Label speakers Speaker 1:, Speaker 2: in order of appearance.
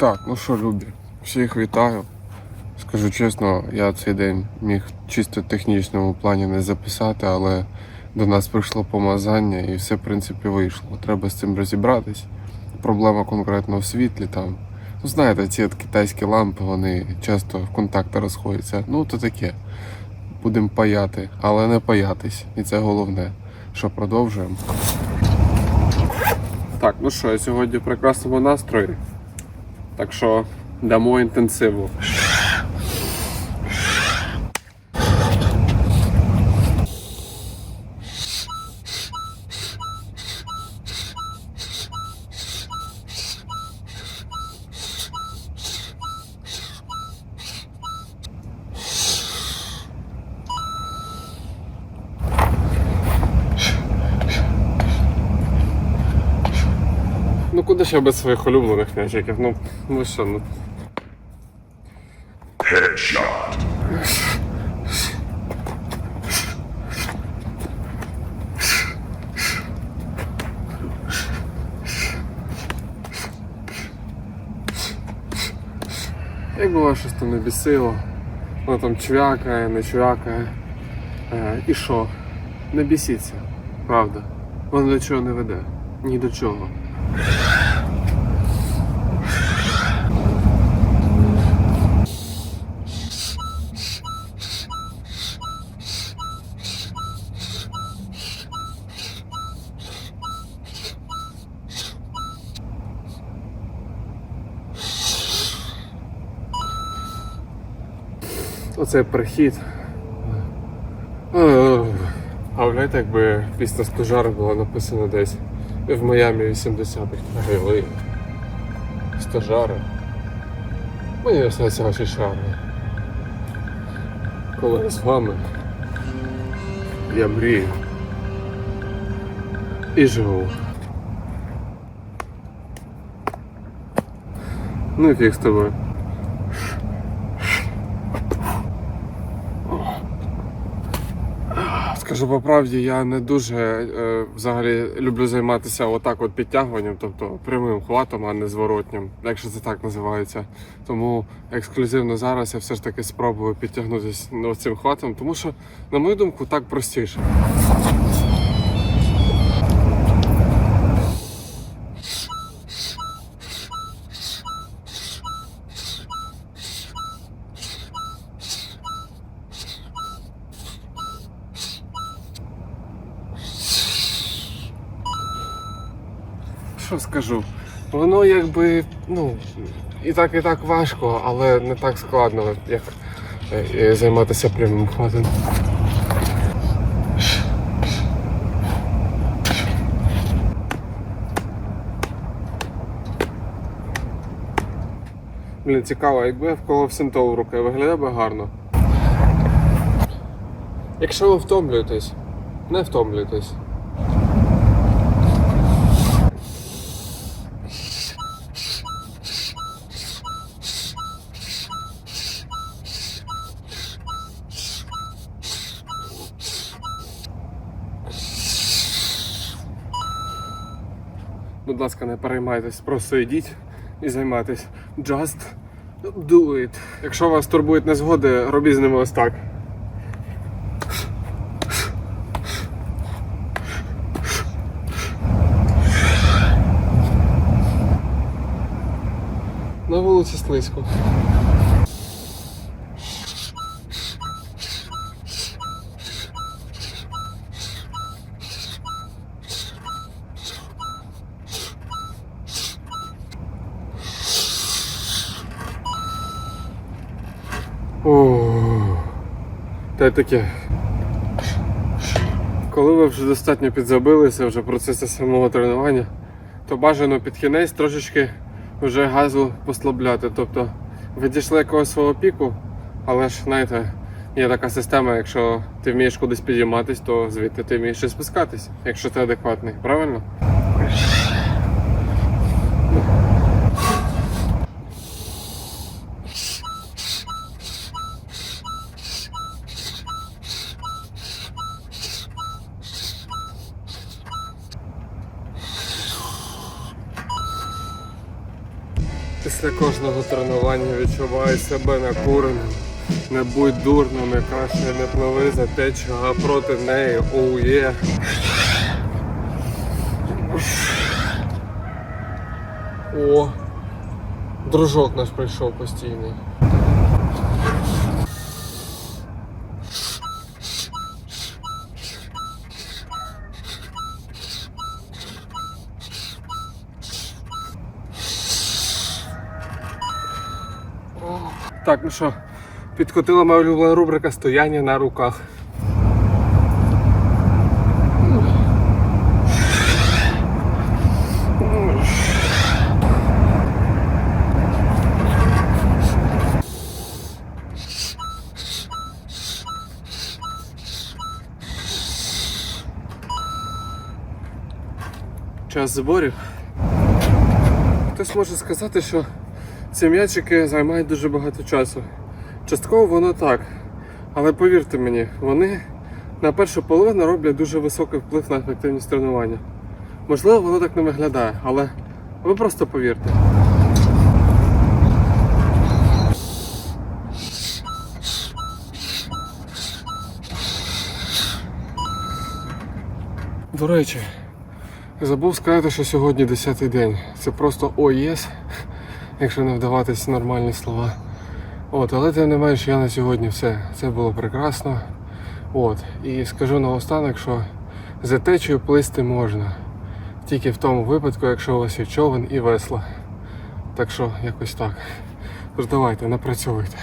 Speaker 1: Так, ну що, любі, всіх вітаю. Скажу чесно, я цей день міг чисто технічному плані не записати, але до нас прийшло помазання і все, в принципі, вийшло. Треба з цим розібратись. Проблема конкретно в світлі там. Ну, знаєте, ці китайські лампи, вони часто в контакти розходяться. Ну, то таке. Будемо паяти, але не паятись. І це головне. Що продовжуємо. Так, ну що, я сьогодні в прекрасному настрої. Так що дамо інтенсиву. Ну куди ще без своїх улюблених м'ячиків? Ну, ну що, ну.
Speaker 2: Headshot.
Speaker 1: Як було щось там не бісило, воно там чвякає, не чвякає. Е, і що? Не бісіться, правда. Воно до чого не веде. Ні до чого. Оцей прихід. Е, А уявляєте, якби після стожара була написана десь в Майамі 80-х. Гайли. Стожари. Мені сниться ваші шарми. Коли з вами. Я мрію. І живу. Ну і фіг з тобою. Скажу по правді, я не дуже е, взагалі люблю займатися отак от підтягуванням, тобто прямим хватом, а не зворотнім, якщо це так називається. Тому ексклюзивно зараз я все ж таки спробую підтягнутися ну, цим хватом, тому що, на мою думку, так простіше. Що скажу? Воно якби, ну, і так, і так важко, але не так складно, як е, е, займатися прямим ходом. Блін, цікаво, якби я вколов синтол в руки, виглядає би гарно. Якщо ви втомлюєтесь, не втомлюйтесь. Будь ласка, не переймайтесь, просто йдіть і займайтесь. Just do it. Якщо вас турбують незгоди, робіть з ними ось так. На вулиці слизько. О, та й таке. Коли ви вже достатньо підзабилися вже в процесі самого тренування, то бажано під кінець трошечки вже газу послабляти. Тобто ви дійшли якогось свого піку, але ж знаєте, є така система, якщо ти вмієш кудись підійматись, то звідти ти вмієш і спускатись, якщо ти адекватний, правильно? Після кожного тренування відчуваю себе накуреним. Не будь дурним, і краще не пливи за течію, а проти неї. Оу є. О, дружок наш прийшов постійний. Так, ну що, підкотила моя улюблена рубрика Стояння на руках. Час зборів. Хтось може сказати, що ці м'ячики займають дуже багато часу. Частково воно так. Але повірте мені, вони на першу половину роблять дуже високий вплив на ефективність тренування. Можливо, воно так не виглядає, але ви просто повірте. До речі, забув сказати, що сьогодні 10-й день. Це просто ОЄС, якщо не вдаватись нормальні слова. От, але тим не менш, я на сьогодні все. Це було прекрасно. От. І скажу наостанок, що за течею плисти можна. Тільки в тому випадку, якщо у вас є човен і весла. Так що якось так. Тож давайте, напрацьовуйте.